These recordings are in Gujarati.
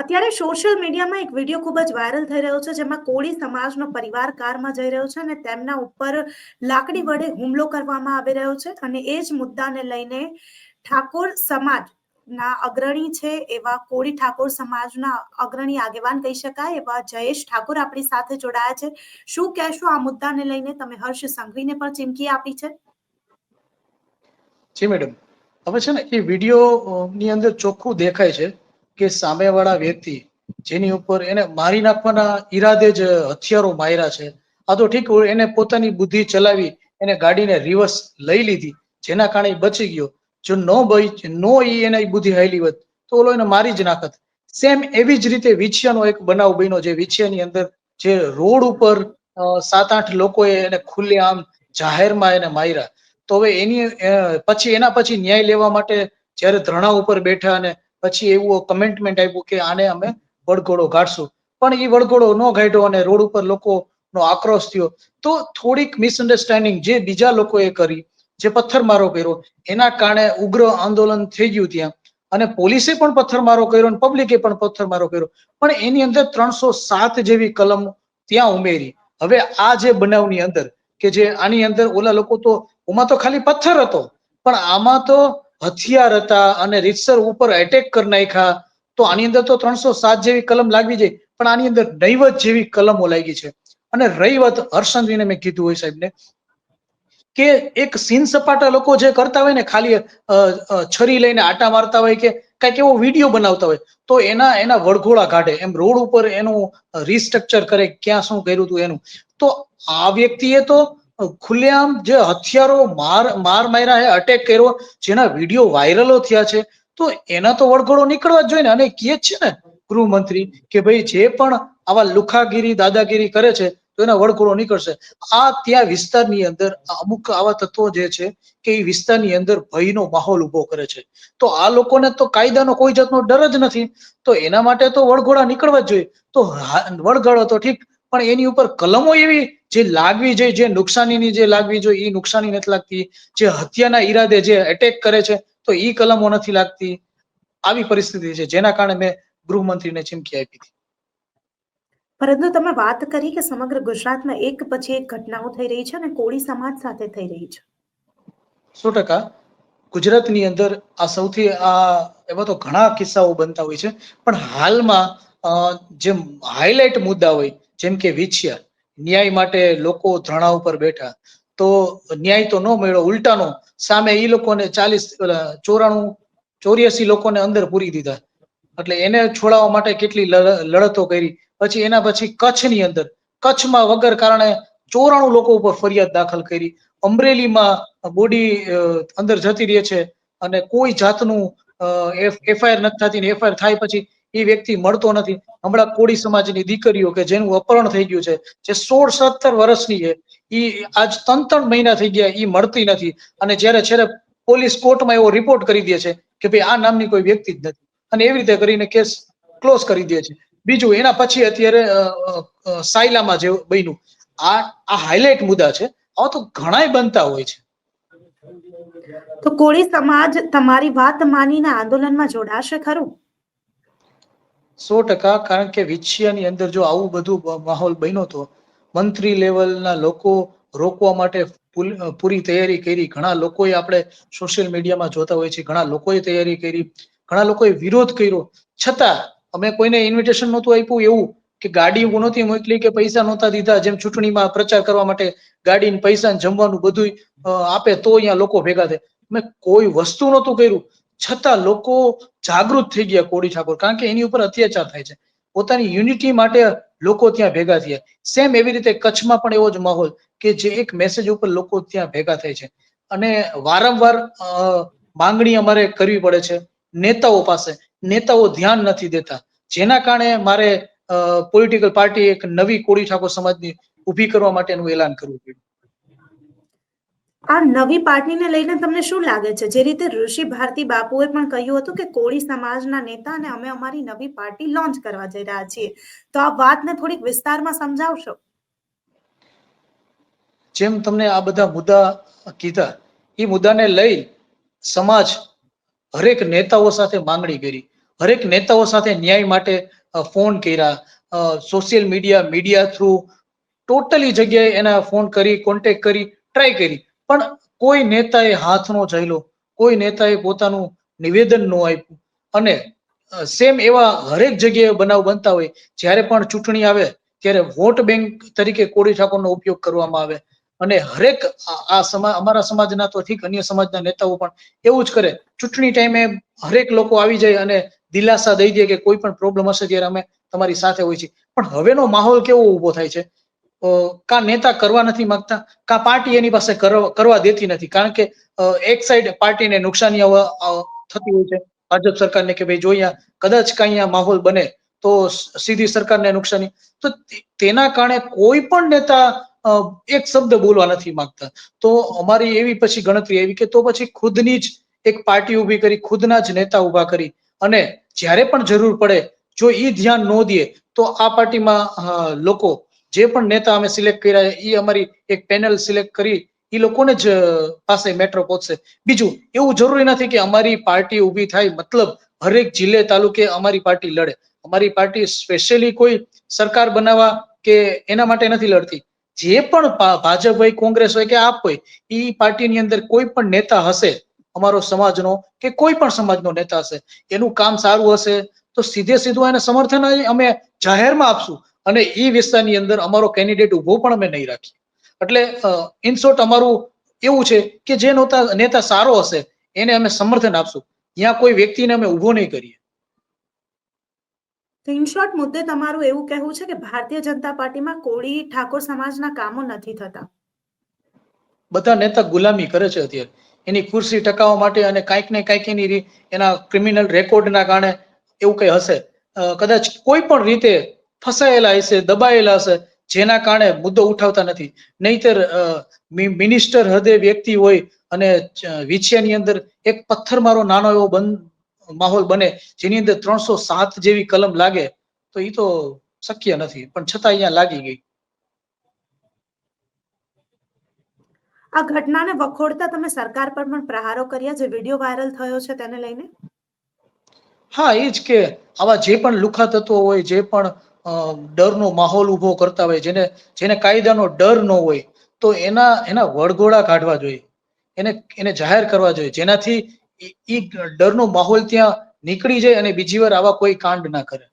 અત્યારે સોશિયલ મીડિયામાં એક વીડિયો ખૂબ જ વાયરલ થઈ રહ્યો છે, જેમાં કોળી સમાજનો પરિવાર કારમાં જઈ રહ્યો છે અને તેમના ઉપર લાકડી વડે હુમલો કરવામાં આવી રહ્યો છે અને એ જ મુદ્દાને લઈને ઠાકોર સમાજ ના અગ્રણી છે એવા કોળી ઠાકોર સમાજના અગ્રણી આગેવાન કહી શકાય, એવા જયેશ ઠાકોર આપણી સાથે જોડાયા છે. શું કહેશો આ મુદ્દાને લઈને? તમે હર્ષ સંઘવીને પણ ચીમકી આપી છે. જી મેડમ હવે છે ને એ વીડિયો ની અંદર ચોખ્ખું દેખાય છે. કે સામેવાળા વ્યક્તિ જેની ઉપર એને મારી નાખવાના ઈરાદે જ હથિયારો માર્યા છે. આ તો ઠીક એને પોતાની બુદ્ધિ ચલાવી એને ગાડીને રિવર્સ લઈ લીધી, જેના કારણે બચી ગયો. જો નો બઈ, નો ઈ એને બુદ્ધિ હાલી હોત, તો ઓલો એને મારી જ નાખત. સેમ એવી જ રીતે વિછિયાનો એક બનાવ બન્યો જે વિછિયાની અંદર જે રોડ ઉપર સાત આઠ લોકોએ એને ખુલ્લે આમ જાહેરમાં એને માર્યા. તો હવે એની પછી એના પછી ન્યાય લેવા માટે જ્યારે ધરણા ઉપર બેઠા અને પછી એવું કમેન્ટમેન્ટ આપ્યું કે આને અમે વળઘોડો કાઢશું. પણ એ વળઘોડો ન કાઢ્યો અને રોડ ઉપર લોકોનો આક્રોશ થયો. તો થોડીક મિસઅન્ડરસ્ટેન્ડિંગ જે બીજા લોકોએ કરી, જે પથ્થરમારો કર્યો, એના કારણે ઉગ્ર આંદોલન થઈ ગયું ત્યાં. અને પોલીસે પણ પથ્થરમારો કર્યો અને પબ્લિકે પણ પથ્થરમારો કર્યો. પણ એની અંદર ત્રણસો સાત જેવી કલમ ત્યાં ઉમેરી. હવે આ જે બનાવની અંદર, કે જે આની અંદર ઓલા લોકો તો ઓમાં તો ખાલી પથ્થર હતો. પણ આમાં તો હથિયાર હતા અને રીતસર ઉપર એટેક કરી નાખ્યા, તો આની અંદર તો ત્રણસો સાત જેવી કલમ લાગવી જાય પણ આની અંદર નૈવત જેવી કલમો લાગી છે. અને રહી વાત હર્ષંદવીને મેં કીધું હોય સાહેબને, કે એક સીન સપાટા લોકો જે કરતા હોય ને, ખાલી છરી લઈને આટા મારતા હોય કે કંઈક એવો વીડિયો બનાવતા હોય, તો એના એના વળઘોળા કાઢે. એમ રોડ ઉપર એનું રીસ્ટ્રક્ચર કરે, ક્યાં શું કર્યું હતું એનું. તો આ વ્યક્તિએ તો ખુલ્લેઆમ જે હથિયારો માર માર માર્યા અટેક કર્યો જેના વીડિયો વાયરલો થયા છે તો એના તો વળગડો નીકળવા જ જોઈએ ને. અને કહે છે ને ગૃહમંત્રી કે ભાઈ જે પણ આવા લુખાગીરી દાદાગીરી કરે છે તો એના વળગડો નીકળશે. આ ત્યાં વિસ્તારની અંદર અમુક આવા તત્વો જે છે કે એ વિસ્તારની અંદર ભયનો માહોલ ઊભો કરે છે. તો આ લોકોને તો કાયદાનો કોઈ જાતનો ડર જ નથી. તો એના માટે તો વળગોળા નીકળવા જ જોઈએ. તો હા, તો ઠીક પણ એની ઉપર કલમો એવી જે લાગવી જોઈએ જે નુકસાનીની જે લાગવી જોઈએ એ નુકસાની નથી લાગતી. જે હત્યાના ઈરાદે જે એટેક કરે છે તો એ કલમો નથી લાગતી. આવી પરિસ્થિતિ છે જેના કારણે મેં ગૃહમંત્રીને ચીમકી આપી હતી. પરંતુ તમે વાત કરી કે સમગ્ર ગુજરાતમાં એક પછી એક ઘટનાઓ થઈ રહી છે અને કોળી સમાજ સાથે થઈ રહી છે. સો ટકા. ગુજરાતની અંદર આ સૌથી આ એવા તો ઘણા કિસ્સાઓ બનતા હોય છે પણ હાલમાં જે હાઇલાઇટ મુદ્દા હોય જેમ કે વિછિયા, ન્યાય માટે લોકો ધરણા ઉપર બેઠા. તો ન્યાય તો ન મળ્યો, ઉલટાનો. સામે એ લોકોને ચાલીસ ચોરાણું, ચોર્યાસી લોકોને અંદર પૂરી દીધા. એટલે એને છોડાવવા માટે કેટલી લડ- લડતો કરી. પછી એના પછી કચ્છની અંદર, કચ્છમાં વગર કારણે ચોરાણું લોકો ઉપર ફરિયાદ દાખલ કરી. અમરેલીમાં બોડી અંદર જતી રહે છે. અને કોઈ જાતનું એફઆઈઆર નથી થતી એફઆઈઆર થાય પછી એ વ્યક્તિ મળતો નથી. હમણાં કોળી સમાજની દીકરીઓ કે જેનું અપહરણ થઈ ગયું છે, જે સોળ સત્તર વર્ષની છે એ આજ ત્રણ ત્રણ મહિના થઈ ગયા, ઈ મળતી નથી. અને જ્યારે છેલ્લે પોલીસ કોર્ટમાં એવો રિપોર્ટ કરી દે છે કે ભાઈ આ નામની કોઈ વ્યક્તિ જ નથી. અને એવી રીતે કરીને કેસ ક્લોઝ કરી દે છે. બીજું એના પછી અત્યારે સાયલામાં જે બન્યું, આ આ હાઇલાઇટ મુદ્દા છે, આવા તો ઘણાય બનતા હોય છે. તો કોળી સમાજ તમારી વાત માનીને આંદોલનમાં જોડાશે ખરું? સો ટકા, કારણ કે વિછિયાની અંદર જો આવું બધું માહોલ બન્યો તો મંત્રી લેવલના લોકો રોકવા માટે પૂરી તૈયારી કરી. ઘણા લોકોએ આપણે સોશિયલ મીડિયામાં જોતા હોય છે ઘણા લોકોએ તૈયારી કરી. ઘણા લોકોએ વિરોધ કર્યો. છતાં અમે કોઈને ઇન્વિટેશન નહોતું આપ્યું એવું કે ગાડી નહોતી મોકલી કે પૈસા નહોતા દીધા. જેમ ચૂંટણીમાં પ્રચાર કરવા માટે ગાડી પૈસા જમવાનું બધું આપે તો અહીંયા લોકો ભેગા થાય. મેં કોઈ વસ્તુ નહોતું કર્યું. છતાં લોકો જાગૃત થઈ ગયા કોડી ઠાકોર. કારણ કે એની ઉપર અત્યાચાર થાય છે. પોતાની યુનિટી માટે લોકો ત્યાં ભેગા થયા. સેમ એવી રીતે કચ્છમાં પણ એવો જ માહોલ કે જે એક મેસેજ ઉપર લોકો ત્યાં ભેગા થાય છે. અને વારંવાર માંગણી અમારે કરવી પડે છે. નેતાઓ પાસે. નેતાઓ ધ્યાન નથી દેતા. જેના કારણે મારે પોલિટિકલ પાર્ટી એક નવી કોળી ઠાકોર સમાજની ઊભી કરવા માટેનું એલાન કરવું પડ્યું. આ નવી પાર્ટીને લઈને તમને શું લાગે છે? જે રીતે ઋષિ ભારતી બાપુએ પણ કહ્યું હતું કે કોળી સમાજના નેતા અને અમે અમારી નવી પાર્ટી લોન્ચ કરવા જઈ રહ્યા છીએ. તો આ વાતને થોડીક વિસ્તારમાં સમજાવશો? જેમ તમને આ બધા મુદ્દા કીધા, એ મુદ્દાને લઈ સમાજ હરેક નેતાઓ સાથે માંગણી કરી, હરેક નેતાઓ સાથે ન્યાય માટે ફોન કર્યા social media media through totally જગ્યાએ એના ફોન કરી કોન્ટેક કરી, ટ્રાય કરી. પણ કોઈ નેતાએ હાથ નો ઝાલ્યો કોઈ નેતાએ પોતાનું નિવેદન નો આપ્યું. અને સેમ એવા હરેક જગ્યાએ બનાવ બનતા હોય, જ્યારે પણ ચૂંટણી આવે, ત્યારે વોટ બેંક તરીકે કોળી ઠાકોરનો ઉપયોગ કરવામાં આવે. અને હરેક આ- સમા, અમારા સમાજના તો ઠીક અન્ય સમાજના નેતાઓ પણ એવું જ કરે. ચૂંટણી ટાઈમે હરેક લોકો આવી જાય અને દિલાસા દઈ દે કે કોઈ પણ પ્રોબ્લેમ હશે ત્યારે અમે તમારી સાથે હોય છીએ. પણ હવેનો માહોલ કેવો ઊભો થાય છે? કા નેતા કરવા નથી માંગતા, કા પાર્ટી એની પાસે કરવા દેતી નથી. કારણ કે એક સાઈડ પાર્ટીને નુકસાની થતી હોય છે. ભાજપ સરકારને કે ભાઈ જો અહીંયા કદાચ કઈ માહોલ બને, તો સીધી સરકારને નુકસાની. તો તેના કારણે કોઈ પણ નેતા એક શબ્દ બોલવા નથી માંગતા. તો અમારી એવી પછી ગણતરી એવી કે તો પછી ખુદની જ એક પાર્ટી ઊભી કરી, ખુદના જ નેતા ઊભા કરી. અને જ્યારે પણ જરૂર પડે, જો એ ધ્યાન ન દે, તો આ પાર્ટીમાં લોકો જે પણ નેતા અમે સિલેક્ટ કર્યા એ અમારી એક પેનલ સિલેક્ટ કરી એ લોકોને જ પાસે મેટ્રો પહોંચશે. બીજું, એવું જરૂરી નથી કે અમારી પાર્ટી ઊભી થાય, મતલબ હરેક જિલ્લે તાલુકે અમારી પાર્ટી લડે. અમારી પાર્ટી સ્પેશિયલી કોઈ સરકાર બનાવવા કે એના માટે નથી લડતી. જે પણ ભાજપ હોય, કોંગ્રેસ હોય કે આપ હોય એ પાર્ટીની અંદર કોઈ પણ નેતા હશે, અમારો સમાજનો કે કોઈ પણ સમાજનો નેતા હશે, એનું કામ સારું હશે, તો સીધે સીધું એને સમર્થન અમે જાહેરમાં આપશું. અને એ વિસ્તારની અંદર અમારો કેન્ડિડેટ ઊભો પણ અમે નહીં રાખીએ. એટલે ઇનશોર્ટ અમારું એવું છે કે જે નહોતા નેતા સારો હશે એને અમે સમર્થન આપશું. ત્યાં કોઈ વ્યક્તિને અમે ઊભો નહીં કરીએ. તો ઇન શોર્ટ મુદ્દે તમારું એવું કહેવું છે કે ભારતીય જનતા પાર્ટીમાં કોળી ઠાકોર સમાજના કામો નથી થતા. બધા નેતા ગુલામી કરે છે અત્યારે. એની ખુરશી ટકાવવા માટે અને કાંઈક ને કાંઈક એની એના ક્રિમિનલ રેકોર્ડના કારણે એવું કંઈ હશે. કદાચ કોઈ પણ રીતે ફસાયેલા હશે દબાયેલા હશે જેના કારણે મુદ્દો ઉઠાવતા નથી. નહીતર મિનિસ્ટર હદે વ્યક્તિ હોય અને વિછિયાની અંદર એક પથ્થરમારો નાનો એવો બંધ માહોલ બને જેની અંદર ત્રણસો સાત જેવી કલમ લાગે તો એ તો શક્ય નથી. પણ છતાં અહીંયા લાગી ગઈ. આ ઘટનાને વખોડતા તમે સરકાર પર પણ પ્રહારો કર્યા જે વીડિયો વાયરલ થયો છે તેને લઈને? હા એ જ કે આવા જે પણ લુખા તત્વો હોય જે પણ ડરનો માહોલ ઊભો કરતા હોય જેને જેને કાયદાનો ડર ન હોય તો એના એના વળગોળા કાઢવા જોઈએ. એને એને જાહેર કરવા જોઈએ. જેનાથી ઈ ડરનો માહોલ ત્યાં નીકળી જાય અને બીજી વાર આવા કોઈ કાંડ ના કરે.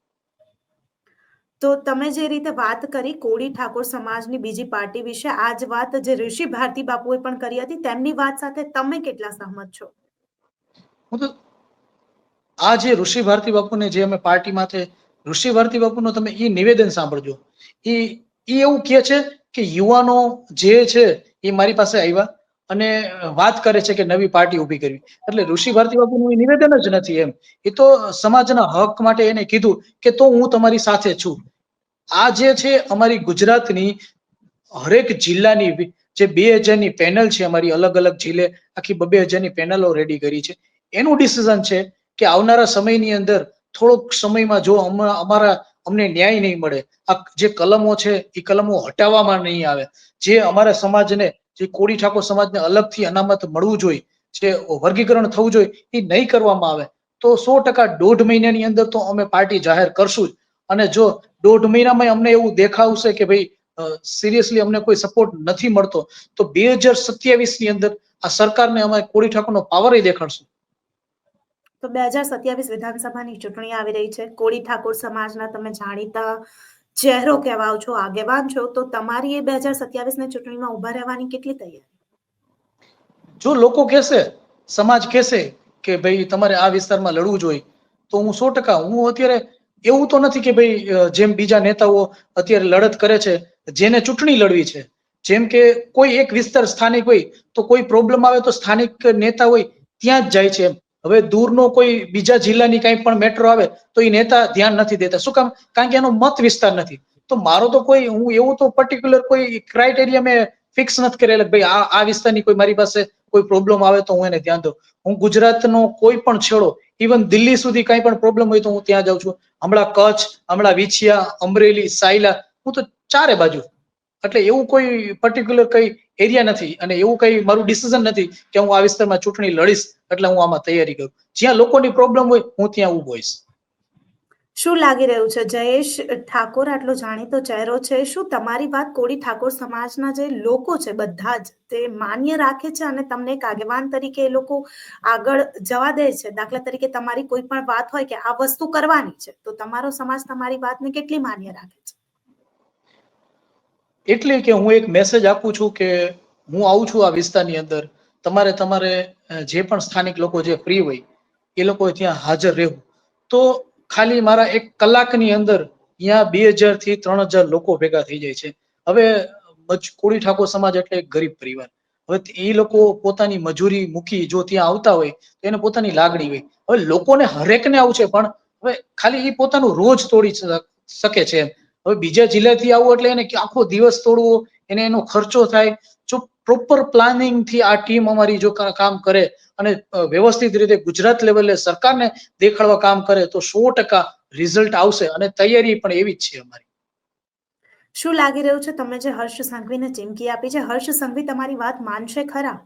તો તમે જે રીતે વાત કરી કોળી ઠાકોર સમાજની બીજી પાર્ટી વિશે આ જ વાત જે ઋષિ ભારતી બાપુએ પણ કરી હતી તેમની વાત સાથે તમે કેટલા સહમત છો? હું તો આ જે ઋષિ ભારતી બાપુને જે અમે પાર્ટીમાં છે ઋષિ ભારતી બાપુનો તમે એ નિવેદન સાંભળજો. એ એ એવું કહે છે કે યુવાનો જે છે એ મારી પાસે આવ્યા અને વાત કરે છે કે નવી પાર્ટી ઊભી કરવી. એટલે ઋષિ ભારતી બાપુનું એ નિવેદન જ નથી એમ. એ તો સમાજના હક માટે એને કીધું કે તો હું તમારી સાથે છું. આ જે છે અમારી ગુજરાતની હરેક જિલ્લાની જે બે હજારની પેનલ છે અમારી અલગ અલગ જિલ્લે, આખી બબે હજારની પેનલો રેડી કરી છે. એનું ડિસિઝન છે કે આવનારા સમયની અંદર થોડોક સમયમાં જો અમ- અમારા, અમને ન્યાય નહીં મળે, આ જે કલમો છે, એ કલમો હટાવવામાં નહીં આવે. જે અમારા સમાજને, જે કોળી ઠાકોર સમાજને અલગથી અનામત મળવું જોઈએ, જે વર્ગીકરણ થવું જોઈએ, એ નહીં કરવામાં આવે. તો સો ટકા દોઢ મહિનાની અંદર તો અમે પાર્ટી જાહેર કરશું જ. અને જો દોઢ મહિનામાં અમને એવું દેખાવશે કે ભાઈ સિરિયસલી અમને કોઈ સપોર્ટ નથી મળતો, તો બે હજાર સત્યાવીસની અંદર આ સરકારને અમે કોળી ઠાકોરનો પાવર દેખાડશું. તો બે હજાર સત્યાવીસ વિધાનસભાની ચૂંટણી આવી રહી છે. કોળી ઠાકોર સમાજના તમે જાણીતા ચહેરો કહેવાઓ છો, આગેવાન છો, તો તમારી એ બે હજાર સત્યાવીસની ચૂંટણીમાં ઊભા રહેવાની કેટલી તૈયારી? જો લોકો કહેશે, સમાજ કહેશે કે ભાઈ તમારે આ વિસ્તારમાં લડવું જોઈએ, તો હું સો ટકા, હું અત્યારે એવું તો નથી કે ભાઈ જેમ બીજા નેતાઓ અત્યારે લડત કરે છે, જેને ચૂંટણી લડવી છે. જેમ કે કોઈ એક વિસ્તાર સ્થાનિક હોય, તો કોઈ પ્રોબ્લેમ આવે તો સ્થાનિક નેતા હોય, ત્યાં જ જાય છે એમ. હવે દૂરનો કોઈ બીજા જિલ્લાની કંઈ પણ મેટ્રો આવે તો એ નેતા ધ્યાન નથી દેતા. શું કામ? કારણ કે એનો મત વિસ્તાર નથી. તો મારો તો કોઈ, હું એવું તો પર્ટિક્યુલર કોઈ ક્રાઇટેરિયા મેં ફિક્સ નથી કરેલ ભાઈ આ આ વિસ્તારની કોઈ મારી પાસે કોઈ પ્રોબ્લેમ આવે તો હું એને ધ્યાન દઉં. હું ગુજરાતનો કોઈ પણ છેડો ઇવન દિલ્હી સુધી કંઈ પણ પ્રોબ્લેમ હોય તો હું ત્યાં જાઉં છું. હમણાં કચ્છ, હમણાં વિછિયા, અમરેલી, સાયલા, હું તો ચારે બાજુ એટલે એવું કોઈ પર્ટિક્યુલર કઈ એરિયા નથી અને એવું કઈ મારું ડિસિઝન નથી કે હું આ વિસ્તારમાં ચૂંટણી લડીશ એટલે હું આમાં તૈયારી કરું. જ્યાં લોકોની પ્રોબ્લેમ હોય, હું ત્યાં ઊભો હોઈશ. શું લાગી રહ્યું છે? જયેશ ઠાકોર આટલો જાણીતો ચહેરો છે. શું તમારી વાત કોળી ઠાકોર સમાજના જે લોકો છે, બધા જ તે માન્ય રાખે છે અને તમને એક આગેવાન તરીકે એ લોકો આગળ જવા દે છે? દાખલા તરીકે તમારી કોઈ પણ વાત હોય કે આ વસ્તુ કરવાની છે, તો તમારો સમાજ તમારી વાતને કેટલી માન્ય રાખે છે? એટલે કે હું એક મેસેજ આપું છું કે હું આવું છું આ વિસ્તારની અંદર, તમારે તમારે જે પણ સ્થાનિક લોકો જે ફ્રી હોય, એ લોકો ત્યાં હાજર રહેવું. તો ખાલી મારા એક કલાકની અંદર ત્યાં બે હજારથી ત્રણ હજાર લોકો ભેગા થઈ જાય છે. હવે કોળી ઠાકોર સમાજ એટલે એક ગરીબ પરિવાર. હવે એ લોકો પોતાની મજૂરી મૂકી જો ત્યાં આવતા હોય, તો એને પોતાની લાગણી હોય. હવે લોકોને હરેકને આવું છે, પણ હવે ખાલી એ પોતાનું રોજ તોડી શકે છે એમ. હવે બીજા જિલ્લાથી આવું એટલે એને આખો દિવસ તોડવો એને એનો ખર્ચો થાય. જો પ્રોપર પ્લાનિંગથી આ ટીમ અમારી જો કામ કરે અને વ્યવસ્થિત રીતે ગુજરાત લેવલે સરકારને દેખાડવા કામ કરે તો સો ટકા રિઝલ્ટ આવશે અને તૈયારી પણ એવી જ છે અમારી. શું લાગી રહ્યું છે? તમે જે હર્ષ સંઘવીને ચીમકી આપી છે હર્ષ સંઘવી તમારી વાત માનશે ખરા?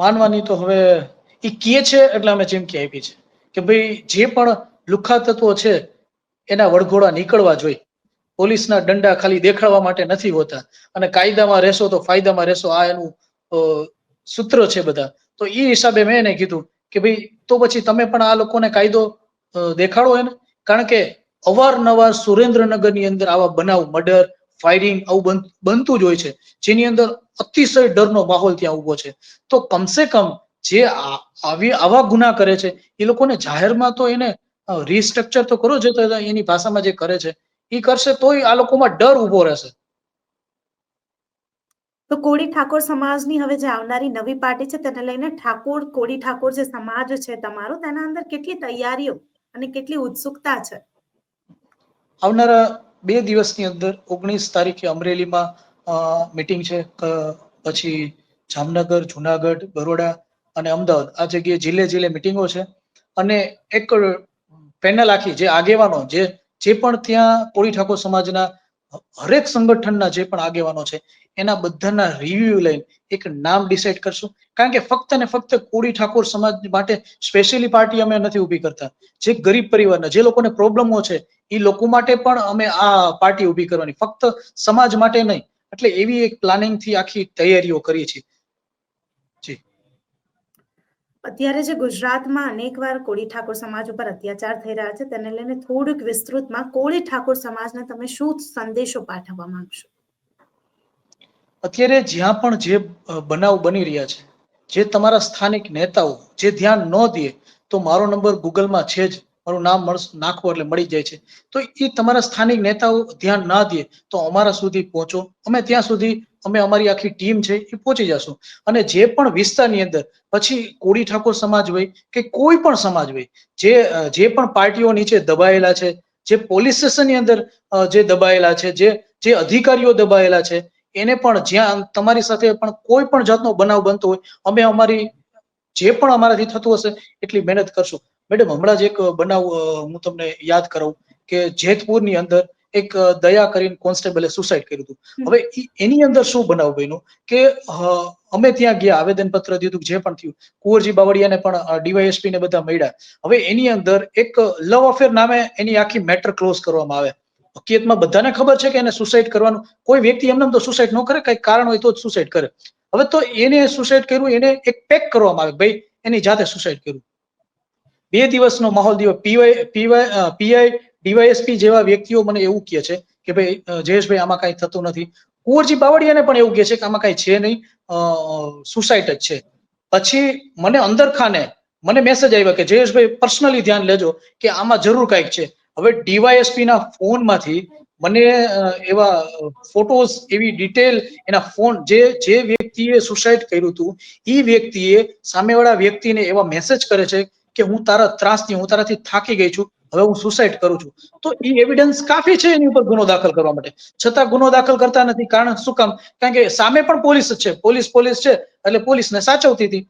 માનવાની તો હવે એ કહે છે એટલે અમે ચીમકી આપી છે કે ભાઈ જે પણ લુખા તત્વો છે એના વડઘોડા નીકળવા જોઈએ પોલીસના દંડા ખાલી દેખાડવા માટે નથી હોતા. અને કાયદામાં રહેશો તો ફાયદામાં રહેશો. આ એનું સૂત્ર છે બધા. તો એ હિસાબે મેં એને કીધું કે ભાઈ, તો પછી તમે પણ આ લોકોને કાયદો દેખાડો એને. કારણ કે અવારનવાર સુરેન્દ્રનગરની અંદર આવા બનાવ, મર્ડર ફાયરિંગ આવું બન- બનતું જ હોય છે. જેની અંદર અતિશય ડરનો માહોલ ત્યાં ઊભો છે. તો કમસે કમ જે આવી, આવા ગુના કરે છે, એ લોકોને જાહેરમાં તો એને રીસ્ટ્રક્ચર તો કરવો જે તો એની ભાષામાં જે કરે છે એ કરશે તોય આ લોકોમાં ડર ઊભો રહેશે. તો કોળી ઠાકોર સમાજની હવે જે આવનારી નવી પાર્ટી છે તેને લઈને ઠાકોર કોળી ઠાકોર જે સમાજ છે તમારો તેના અંદર કેટલી તૈયારીઓ અને કેટલી ઉત્સુકતા છે? આવનારા બે દિવસની અંદર ઓગણીસ તારીખે અમરેલીમાં મિટિંગ છે પછી જામનગર જુનાગઢ બરોડા અને અમદાવાદ. આ જગ્યાએ જિલ્લે જિલ્લે મિટિંગો છે અને એક પેનલ આખી, જે આગેવાનો, જે જે પણ ત્યાં કોળી ઠાકોર સમાજના હરેક સંગઠનના જે પણ આગેવાનો છે, એના બધાના રિવ્યુ લઈને એક નામ ડિસાઈડ કરશું. કારણ કે ફક્ત ને ફક્ત કોળી ઠાકોર સમાજ માટે સ્પેશિયલી પાર્ટી અમે નથી ઊભી કરતા. જે ગરીબ પરિવારના, જે લોકોને પ્રોબ્લેમો છે, એ લોકો માટે પણ અમે આ પાર્ટી ઊભી કરવાની. ફક્ત સમાજ માટે નહીં, એટલે એવી એક પ્લાનિંગથી આખી તૈયારીઓ કરીએ છીએ. અત્યારે જે ગુજરાતમાં અનેકવાર કોળી ઠાકોર સમાજ ઉપર અત્યાચાર થઈ રહ્યા છે, તેને લઈને થોડુંક વિસ્તૃતમાં કોળી ઠાકોર સમાજને તમે શું સંદેશો પાઠવવા માંગશો? અત્યારે જ્યાં પણ જે બનાવ બની રહ્યા છે, જે તમારા સ્થાનિક નેતાઓ જે ધ્યાન ન દે, તો મારો નંબર ગૂગલમાં છે જ, મારું નામ નાખો એટલે મળી જાય છે. તો એ તમારા સ્થાનિક નેતાઓ ધ્યાન ના દે, તો અમારા સુધી પહોંચો. અમે ત્યાં સુધી અમે અમારી આખી ટીમ છે એ પહોંચી જશું. અને જે પણ વિસ્તારની અંદર, પછી કોળી ઠાકોર સમાજ હોય કે કોઈ પણ સમાજ હોય, જે જે પણ પાર્ટીઓ નીચે દબાયેલા છે, જે પોલીસ સ્ટેશનની અંદર જે દબાયેલા છે, જે જે અધિકારીઓ દબાયેલા છે, એને પણ જ્યાં તમારી સાથે પણ કોઈ પણ જાતનો બનાવ બનતો હોય, અમે અમારી, જે પણ અમારાથી થતું હશે એટલી મહેનત કરશું. મેડમ, હમણાં જ એક બનાવ હું તમને યાદ કરાવું કે જેતપુરની અંદર એક દયા કરીને કોન્સ્ટેબલે સુસાઇડ કર્યું હતું. હવે એની અંદર શું બનાવ બન્યું કે અમે ત્યાં ગયા આવેદન પત્ર દીધું જે પણ થયું કુંવરજી બાવળિયાને પણ ડીવાયએસપી ને બધા મળ્યા. હવે એની અંદર એક લવ અફેર નામે એની આખી મેટર ક્લોઝ કરવામાં આવે. હકીકતમાં બધાને ખબર છે કે એને સુસાઇડ કરવાનું. કોઈ વ્યક્તિ એમને તો સુસાઇડ ન કરે કઈ કારણ હોય તો જ સુસાઇડ કરે. હવે તો એને સુસાઇડ કર્યું એને એક પેક કરવામાં આવે ભાઈ એની જાતે સુસાઇડ કર્યું. બે દિવસનો માહોલ દીધો પીવાય પીવાય પીઆઈ ડીવાયએસપી જેવા વ્યક્તિઓ મને એવું કહે છે કે ભાઈ જયેશભાઈ, આમાં કાંઈ થતું નથી. કુંવરજી બાવળિયાને પણ એવું કહે છે કે આમાં કાંઈ છે નહીં. સુસાઇડ જ છે. પછી મને અંદર ખાને મને મેસેજ આવ્યો કે જયેશભાઈ પર્સનલી ધ્યાન લેજો કે આમાં જરૂર કાંઈક છે. હવે ડીવાયએસપી ના ફોનમાંથી મને એવા ફોટોઝ એવી ડિટેલ એના ફોન જે જે વ્યક્તિએ સુસાઇડ કર્યું હતું, એ વ્યક્તિએ સામેવાળા વ્યક્તિને એવા મેસેજ કરે છે કે હું તારા ત્રાસથી, હું તારાથી થાકી ગઈ છું. હવે હું સુસાઇડ કરું છું. તો એ એવિડન્સ કાફી છે એની ઉપર ગુનો દાખલ કરવા માટે. છતાં ગુનો દાખલ કરતા નથી. કારણ શું કામ? કારણ કે સામે પણ પોલીસ છે. પોલીસ પોલીસ છે. એટલે પોલીસને સાચવતી હતી.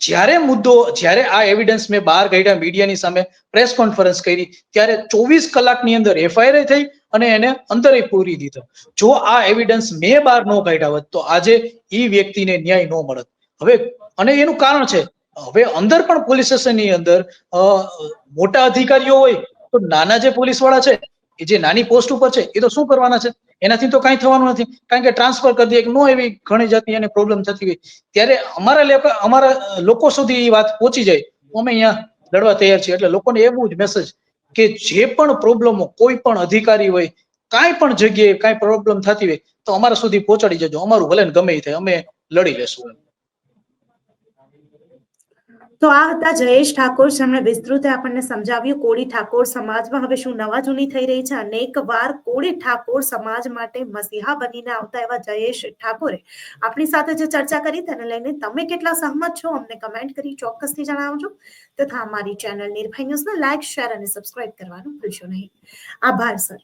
જ્યારે મુદ્દો, જ્યારે આ એવિડન્સ મેં બહાર કાઢ્યા મીડિયાની સામે પ્રેસ કોન્ફરન્સ કરી, ત્યારે ચોવીસ કલાકની અંદર એફઆઈઆર થઈ અને એને અંતરે પૂરી દીધો. જો આ એવિડન્સ મેં બહાર ન કાઢ્યા હોત, તો આજે એ વ્યક્તિને ન્યાય ન મળત. હવે, અને એનું કારણ છે હવે અંદર પણ પોલીસ સ્ટેશનની અંદર મોટા અધિકારીઓ હોય તો નાના જે પોલીસવાળા છે, એ જે નાની પોસ્ટ ઉપર છે, એ તો શું કરવાના છે? એનાથી તો કાંઈ થવાનું નથી. કારણ કે ટ્રાન્સફર કરી દે નો એવી ઘણી જાતની એને પ્રોબ્લેમ થતી હોય. ત્યારે અમારા અમારા લોકો સુધી એ વાત પહોંચી જાય. તો અમે અહીંયા લડવા તૈયાર છીએ. એટલે લોકોને એવું જ મેસેજ કે જે પણ પ્રોબ્લેમો કોઈ પણ અધિકારી હોય, કાંઈ પણ જગ્યાએ કાંઈ પ્રોબ્લેમ થતી હોય, તો અમારા સુધી પહોંચાડી જજો. અમારું ભલે ગમે થાય, અમે લડી લેશું. તો આ હતા જયેશ ઠાકોર, જેમણે વિસ્તૃતે આપણને સમજાવ્યું, કોળી ઠાકોર સમાજમાં હવે શું નવા જૂની થઈ રહી છે? અનેક વાર કોળી ઠાકોર સમાજ માટે મસીહા બનીને આવતા એવા જયેશ ઠાકોરે આપણી સાથે જે ચર્ચા કરી તેને લઈને તમે કેટલા સહમત છો? અમને કમેન્ટ કરી ચોક્કસથી જણાવજો. તથા અમારી ચેનલ નિર્ભય ન્યૂઝને લાઇક શેર અને સબસ્ક્રાઇબ કરવાનું ભૂલશો નહીં. આભાર, સર.